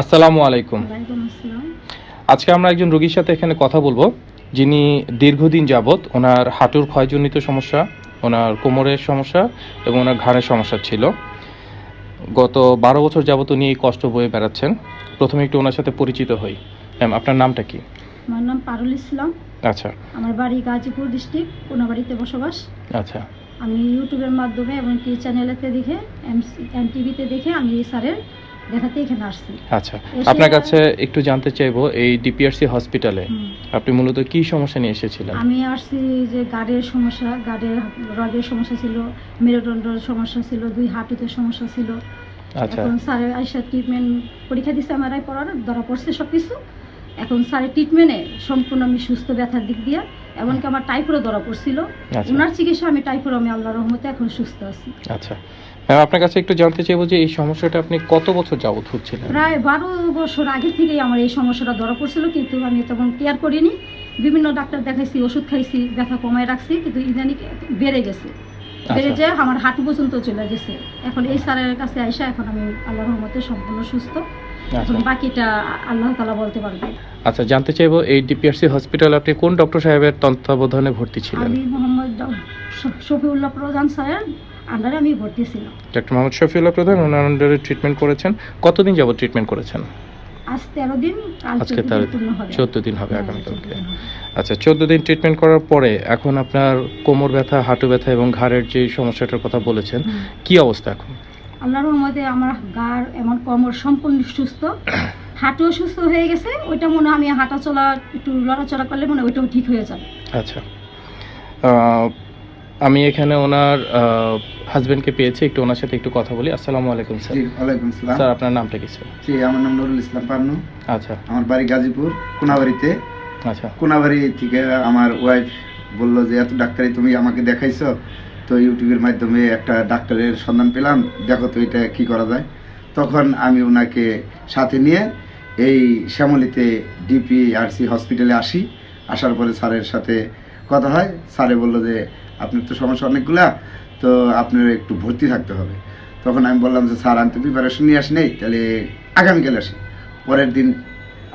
আসসালামু আলাইকুম। আজকে আমরা একজন রোগীর সাথে এখানে কথা বলব। যিনি দীর্ঘদিন যাবৎ ওনার হাঁটুর ক্ষয়জনিত সমস্যা ওনার কোমরের সমস্যা এবং ওনার ঘাড়ের সমস্যা ছিল। গত বারো বছর যাবৎ উনি এই কষ্ট বয়ে বেড়াচ্ছেন। প্রথমে একটু ওনার সাথে পরিচিত হই। ম্যাম আপনার নামটা কি? আমার নাম পারুল ইসলাম। আচ্ছা। আমার বাড়ি গাজীপুর ডিস্ট্রিক্ট কোনাবাড়িতে বসবাস। আচ্ছা। আমি ইউটিউবের মাধ্যমে এবং কি চ্যানেলেতে দেখে এম টিভিতে দেখে আমি এই স্যারের দেখাতে এখানে আসছি। আচ্ছা আপনার কাছে একটু জানতে চাইব এই ডিপিআরসি হসপিটালে আপনি মূলত কি সমস্যা নিয়ে এসেছিলেন? আমি আসছি যে গাড়ের সমস্যা গাড়ের রগের সমস্যা ছিল মেরুদণ্ডের সমস্যা ছিল দুই হাঁটুতে সমস্যা ছিল। আচ্ছা। এখন স্যারের আইসা ট্রিটমেন্ট পরীক্ষা দিচ্ছে এমআরআই পড়ার ধরা পড়ছে সব কিছু এখন স্যারের ট্রিটমেন্টে সম্পূর্ণ আমি সুস্থ ব্যথার দিক দিয়ে এমনকি আমার টাইফয়েডও ধরা পড়ছিল। আচ্ছা। ওনার চিকিৎসা আমি টাইফয়েড আমি আল্লাহ রহমতে এখন সুস্থ আছি। আচ্ছা। ম্যাম আপনার কাছে একটু জানতে চাইব যে এই সমস্যাটা আপনি কত বছর যাবৎ ভুগছিলেন প্রায় বারো বছর আগে থেকেই আমার এই সমস্যাটা ধরা পড়ছিল কিন্তু আমি তেমন কেয়ার করিনি। বিভিন্ন ডাক্তার দেখাইছি ওষুধ খাইছি ব্যথা কমায় রাখছি কিন্তু ইদানিক বেড়ে গেছে। বেড়ে আচ্ছা। যায় আমার হাঁটু পর্যন্ত চলে গেছে। এখন এই স্যারের কাছে আইসা এখন আমি আল্লাহ রহমতে সম্পূর্ণ সুস্থ। আচ্ছা এখন বাকিটা আল্লাহ তালা বলতে পারবে। আচ্ছা জানতে চাইব এই ডিপিআরসি হসপিটালে আপনি কোন ডক্টর সাহেবের তত্ত্বাবধানে ভর্তি ছিলেন? আমি মোহাম্মদ শফিউল্লাহ প্রধান স্যারের আন্ডারে আমি ভর্তি ছিলাম। ডক্টর মোহাম্মদ শফিউল্লাহ প্রধান ওনার আন্ডারে ট্রিটমেন্ট করেছেন। কতদিন যাবত ট্রিটমেন্ট করেছেন? আজ তেরো দিন আজকে তেরো দিন চোদ্দ দিন হবে হ্যাঁ, আগামীকালকে। চোদ্দ দিন হবে। আচ্ছা চোদ্দ দিন ট্রিটমেন্ট করার পরে এখন আপনার কোমর ব্যথা হাঁটু ব্যথা এবং ঘাড়ের যে সমস্যাটার কথা বলেছেন। কি অবস্থা এখন? আল্লাহর রহমতে আমার গার এমন কোমর সম্পূর্ণ সুস্থ। হাঁটুও সুস্থ হয়ে গেছে ওইটা মনে হয় আমি হাঁটা চলা একটু লড়াচড়া করলে মনে ওইটাও ঠিক হয়ে যাবে। আচ্ছা। আহ, আমি এখানে ওনার হাজবেন্ডকে পেয়েছি একটু ওনার সাথে একটু কথা বলি। আসসালামু আলাইকুম স্যার। জি ওয়ালাইকুম সালাম। স্যার আপনার নামটা কি স্যার? জি আমার নাম নুরুল ইসলাম পান্নু। আচ্ছা। আমার বাড়ি গাজীপুর কোনাবাড়িতে। আচ্ছা। কোনাবাড়ি থেকে আমার ওয়াইফ বলল যে এত ডাক্তারি তুমি আমাকে দেখাইছো? তো ইউটিউবের মাধ্যমে একটা ডাক্তারের সন্ধান পেলাম, দেখো তো এটা কি করা যায়। তখন আমি ওনাকে সাথে নিয়ে এই শ্যামলিতে ডিপিআরসি হসপিটালে আসি। আসার পরে স্যারের সাথে কথা হয়। স্যারে বলল যে, আপনার তো সমস্যা অনেকগুলা, তো আপনার একটু ভর্তি থাকতে হবে। তখন আমি বললাম যে, স্যার, আমি তো প্রিপারেশন নিয়ে আসি নেই তাহলে আগামীকাল আসি। পরের দিন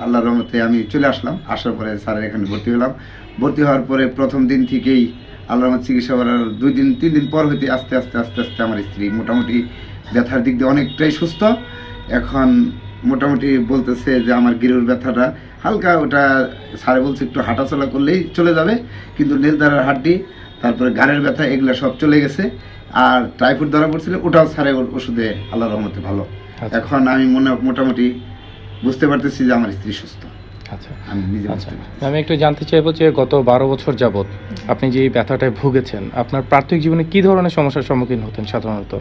আল্লাহর রহমতে আমি চলে আসলাম। আসার পরে স্যারের এখানে ভর্তি হলাম। ভর্তি হওয়ার পরে প্রথম দিন থেকেই আল্লাহর রহমত চিকিৎসা করার দুই দিন তিন দিন পর হইতে আস্তে আস্তে আস্তে আস্তে আমার স্ত্রী মোটামুটি ব্যথার দিক দিয়ে অনেকটাই সুস্থ। এখন মোটামুটি বলতেছে যে আমার গিরুর ব্যথাটা হালকা ওটা স্যারে বলছে একটু হাঁটাচলা করলেই চলে যাবে কিন্তু নীলদারের হাড্ডি তারপরে গাড়ের ব্যথা এগুলো সব চলে গেছে। আর টাইফয়েড ধরা পড়ছিল ওটাও স্যারের ওষুধে আল্লাহর রহমতে ভালো। আচ্ছা। এখন আমি মনে মোটামুটি বুঝতে পারতেছি যে আমার স্ত্রী সুস্থ। আচ্ছা। আমি নিজে আচ্ছা। বুঝতে পারছি। আমি একটু জানতে চাইব যে গত বারো বছর যাবৎ আপনি যে এই ব্যথাটায় ভুগেছেন আপনার প্রাথমিক জীবনে কি ধরনের সমস্যার সম্মুখীন হতেন সাধারণত?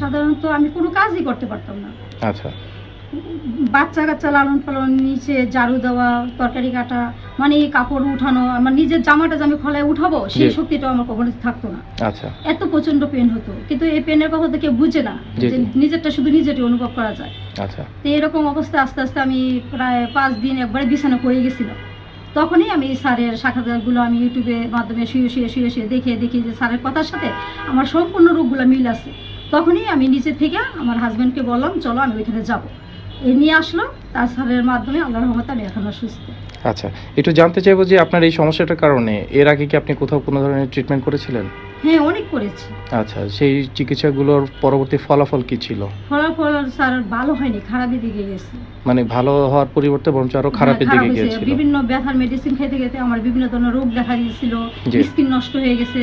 সাধারণত আমি কোনো কাজই করতে পারতাম না। আচ্ছা। বাচ্চা কাচ্চা লালন পালন নিচে ঝাড়ু দেওয়া তরকারি কাটা মানে এই কাপড় উঠানো আমার নিজের জামাটা যে আমি খলায় উঠাবো সেই জি। শক্তিটাও আমার কখনো থাকতো না। আচ্ছা। এত প্রচণ্ড পেন হতো। কিন্তু এই পেনের কথা তো কেউ বুঝে না যে নিজেরটা শুধু নিজেরই অনুভব করা যায়। আচ্ছা। তো এরকম অবস্থায় আস্তে আস্তে আমি প্রায় পাঁচ দিন একবারে বিছানা পড়ে গেছিলাম। তখনই আমি স্যারের সাক্ষাৎকারগুলো আমি ইউটিউবের মাধ্যমে শুয়ে শুয়ে শুয়ে শুয়ে দেখে দেখি যে স্যারের কথার সাথে আমার সম্পূর্ণ রোগগুলো মিল আছে। তখনই আমি নিজে থেকে আমার হাজব্যান্ডকে বললাম চলো আমি ওইখানে যাব। নিয়ে আসলো, তার মাধ্যমে আল্লাহর রহমতে আমি সুস্থ। আচ্ছা একটু জানতে চাইব যে আপনার এই সমস্যাটার কারণে, এর আগে কি আপনি কোথাও কোনো ধরনের ট্রিটমেন্ট করেছিলেন? হ্যাঁ অনেক করেছি। আচ্ছা সেই চিকিৎসাগুলোর পরবর্তী ফলাফল কি ছিল? ফলাফল স্যার ভালো হয়নি খারাপের দিকে গেছে। মানে ভালো হওয়ার পরিবর্তে বরঞ্চ আরও খারাপের হ্যাঁ, দিকে গিয়েছিল। বিভিন্ন ব্যথার মেডিসিন খেতে খেতে আমার বিভিন্ন ধরনের রোগ দেখা দিয়েছিল স্কিন নষ্ট হয়ে গেছে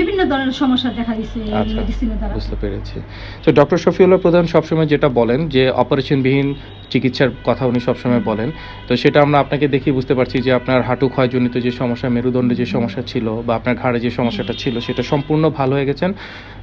বিভিন্ন ধরনের সমস্যা দেখা দিচ্ছে এই আচ্ছা, মেডিসিনের দ্বারা। বুঝতে পেরেছি। তো ডক্টর শফিউল্লাহ প্রধান সবসময় যেটা বলেন যে অপারেশনবিহীন চিকিৎসার কথা উনি সবসময় বলেন। তো সেটা আমরা আপনাকে দেখি বুঝতে পারছি যে আপনার হাঁটু ক্ষয়জনিত যে সমস্যা মেরুদণ্ডে যে সমস্যা ছিল বা আপনার ঘাড়ে যে সমস্যাটা ছিল সেটা সম্পূর্ণ ভালো হয়ে গেছেন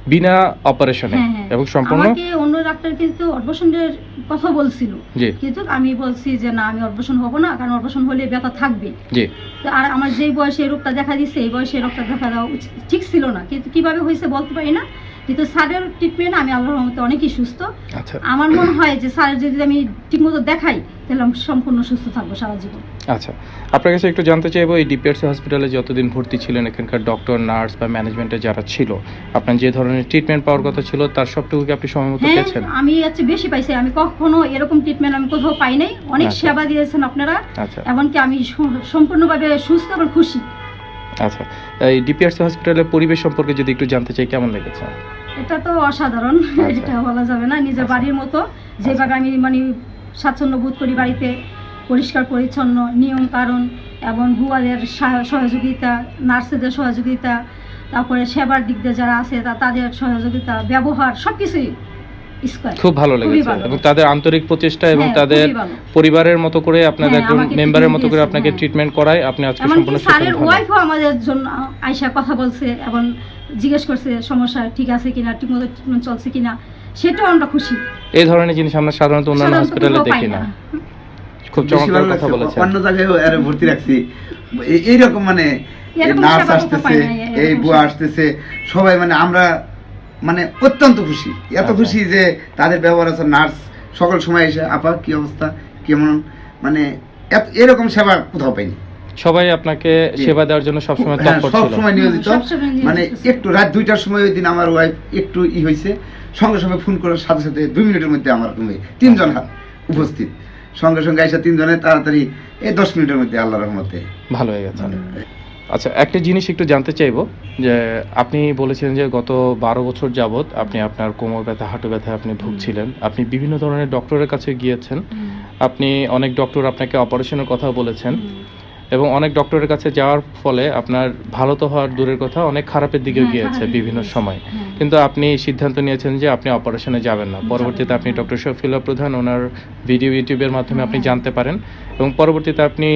বিনা অপারেশনে। হ্যাঁ, হ্যাঁ। এবং সম্পূর্ণ আমাকে অন্য ডাক্তার কিন্তু অপারেশনের কথা বলছিল। কিন্তু আমি বলছি যে না আমি অপারেশন হব না কারণ অপারেশন হলে ব্যথা থাকবে। জি। আর আমার যেই বয়সে রোগটা দেখা দিচ্ছে এই বয়সে রোগটা দেখা দেওয়া উচিত- ঠিক ছিল না। কিন্তু কীভাবে হয়েছে বলতে পারি না। কিন্তু স্যারের ট্রিটমেন্ট আমি আল্লাহর রহমতে অনেকই সুস্থ। আচ্ছা। আমার মনে হয় যে স্যারের যদি আমি ঠিকমতো দেখাই তাহলে আমি সম্পূর্ণ সুস্থ থাকব সারা জীবন। আচ্ছা। আপনার কাছে একটু জানতে চাইব এই ডিপিআরসি হসপিটালে যতদিন ভর্তি ছিলেন এখানকার ডক্টর নার্স বা ম্যানেজমেন্টে যারা ছিল আপনার যে ধরনের ট্রিটমেন্ট পাওয়ার কথা ছিল তার সবটুকু কি আপনি সময় মতো হ্যাঁ পেয়েছেন? আমি হচ্ছে বেশি পাইছি। আমি কখনো এরকম ট্রিটমেন্ট আমি কোথাও পাই নাই। অনেক আচ্ছা। সেবা দিয়েছেন আপনারা। আচ্ছা। এমনকি আমি সম্পূর্ণভাবে সুস্থ এবং খুশি। আচ্ছা এই ডিপিআরসি হসপিটালের পরিবেশ সম্পর্কে যদি একটু জানতে চাই কেমন লেগেছে এটা তো অসাধারণ আচ্ছা। এটা বলা যাবে না নিজের আচ্ছা। বাড়ির মতো যেভাবে আমি মানে স্বাচ্ছন্দ্য বোধ করি বাড়িতে পরিষ্কার পরিচ্ছন্ন নিয়ম কারণ এবং বুয়াদের সা- সহযোগিতা নার্সেদের সহযোগিতা তারপরে সেবার দিক দিয়ে যারা আছে তা তাদের সহযোগিতা ব্যবহার সব কিছুই খুব ভালো লেগেছে। এবং তাদের আন্তরিক প্রচেষ্টা এবং হ্যাঁ, তাদের পরিবারের মতো করে আপনাদের হ্যাঁ, একজন মেম্বারের মতো করে আপনাকে হ্যাঁ। ট্রিটমেন্ট করায়। আপনি আজকে সম্পূর্ণ স্যারের সুস্থ ওয়াইফও আমাদের জন্য আয়সা কথা বলছে এবং জিজ্ঞেস করছে সমস্যা ঠিক আছে কিনা? ঠিকমতো ট্রিটমেন্ট চলছে কিনা? সেটাও আমরা খুশি। এই ধরনের জিনিস আমরা সাধারণত অন্যান্য হসপিটালে দেখি না। খুব চমৎকার কথা বলেছেন। অন্য জায়গায় এর ভর্তি রাখছি। এই- এইরকম মানে নার্স আসতেছে এই বুয়া আসতেছে। সবাই মানে আমরা মানে অত্যন্ত খুশি। এত আচ্ছা। খুশি যে তাদের ব্যবহার আছে নার্স সকল সময় এসে আপা কি অবস্থা? কেমন? মানে এত- এরকম সেবা কোথাও পাইনি। সবাই আপনাকে সেবা দেওয়ার জন্য সবসময় হ্যাঁ, তৎপর সব ছিল। সময় নিয়োজিত। সবসময় নিয়োজিত মানে একটু রাত দুইটার সময় ওই দিন আমার ওয়াইফ একটু ই হয়েছে সঙ্গে সঙ্গে ফোন করার সাথে সাথে দুই মিনিটের মধ্যে আমার রুমে তিনজন হাত উপস্থিত। সঙ্গে সঙ্গে এসে তিনজনে তাড়াতাড়ি এই দশ মিনিটের মধ্যে আল্লাহ রহমতে ভালো হয়ে গেছে। আচ্ছা একটা জিনিস একটু জানতে চাইব যে আপনি বলেছিলেন যে গত বারো বছর যাবৎ আপনি আপনার কোমর ব্যথা হাঁটু ব্যথা আপনি ভুগছিলেন। আপনি বিভিন্ন ধরনের ডক্টরের কাছে গিয়েছেন। আপনি অনেক ডক্টর আপনাকে অপারেশনের কথা বলেছেন। এবং অনেক ডক্টরের কাছে যাওয়ার ফলে আপনার ভালো তো হওয়ার দূরের কথা অনেক খারাপের দিকে হ্যাঁ, গিয়েছে বিভিন্ন দিকে সময়। হ্যাঁ। কিন্তু আপনি সিদ্ধান্ত নিয়েছেন যে আপনি অপারেশনে যাবেন না পরবর্তীতে আপনি। ডক্টর শফিলা প্রধান ওনার ভিডিও ইউটিউবের মাধ্যমে আপনি হ্যাঁ। জানতে পারেন এবং পরবর্তীতে আপনি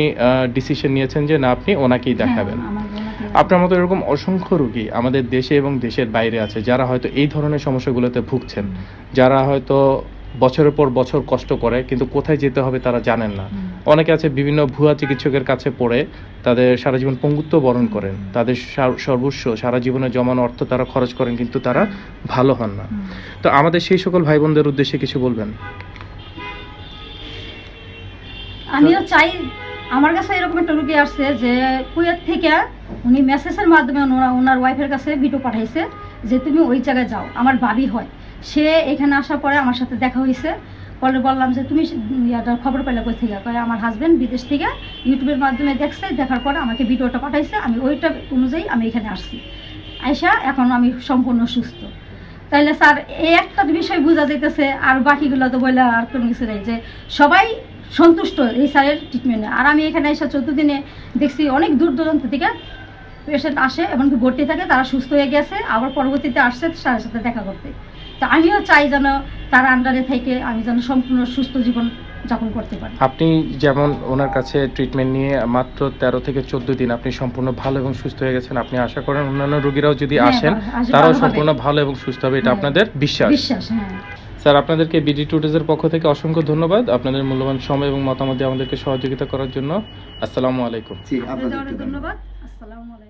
ডিসিশন নিয়েছেন যে না আপনি ওনাকেই দেখাবেন হ্যাঁ, আমার বোনকে- আপনার মতো এরকম অসংখ্য রুগী আমাদের দেশে এবং দেশের বাইরে আছে যারা হয়তো এই ধরনের সমস্যাগুলোতে ভুগছেন যারা হয়তো বছরের পর বছর কষ্ট করে কিন্তু কোথায় যেতে হবে তারা জানেন না। অনেকে আছে বিভিন্ন ভুয়া চিকিৎসকের কাছে পড়ে তাদের সারা জীবন পঙ্গুত্ব বরণ করেন। তাদের সর্বস্ব সারা জীবনে জমানো অর্থ তারা খরচ করেন কিন্তু তারা ভালো হন না। তো আমাদের সেই সকল ভাই বোনদের উদ্দেশ্যে কিছু বলবেন? আমিও চাই আমার কাছে এরকম একটা রুগী আসছে যে কুয়েত থেকে উনি মেসেজের মাধ্যমে ওনার ওয়াইফের কাছে ভিডিও পাঠাইছে যে তুমি ওই জায়গায় যাও আমার ভাবি হয়। সে এখানে আসার পরে আমার সাথে দেখা হয়েছে। পরে বললাম যে, তুমি ইয়াটার খবর পেলে কই থেকে? কয়, আমার হাজবেন্ড বিদেশ থেকে ইউটিউবের মাধ্যমে দেখছে, দেখার পরে আমাকে ভিডিওটা পাঠাইছে, আমি ওইটা অনুযায়ী আমি এখানে আসছি। আইসা এখন আমি সম্পূর্ণ সুস্থ। তাইলে স্যার, এই একটা বিষয় বোঝা যাইতেছে, আর বাকিগুলো তো বলে আর কোনো কিছু নেই যে, সবাই সন্তুষ্ট এই স্যারের ট্রিটমেন্টে আর আমি এখানে এসে চোদ্দ দিনে দেখছি অনেক দূর দূরান্ত থেকে পেশেন্ট আসে, এমনকি ভর্তি থাকে, তারা সুস্থ হয়ে গেছে, আবার পরবর্তীতে আসছে, স্যারের সাথে দেখা করতে। তো আমিও চাই যেন তার আন্ডারে থেকে আমি যেন সম্পূর্ণ সুস্থ জীবন যাপন করতে পারি। আপনি যেমন ওনার কাছে ট্রিটমেন্ট নিয়ে মাত্র তেরো থেকে চোদ্দ দিন আপনি সম্পূর্ণ ভালো এবং সুস্থ হয়ে গেছেন আপনি আশা করেন অন্যান্য রোগীরাও যদি হ্যাঁ, আসেন তারাও সম্পূর্ণ ভালো এবং সুস্থ হবে এটা হ্যাঁ। আপনাদের বিশ্বাস। বিশ্বাস হ্যাঁ। স্যার আপনাদেরকে বিডি টুডেজের পক্ষ থেকে অসংখ্য ধন্যবাদ। আপনাদের মূল্যবান সময় এবং মতামত দিয়ে আমাদেরকে সহযোগিতা করার জন্য। আসসালামু আলাইকুম। জি আপনাদের ধন্যবাদ। আসসালামু আলাইকুম।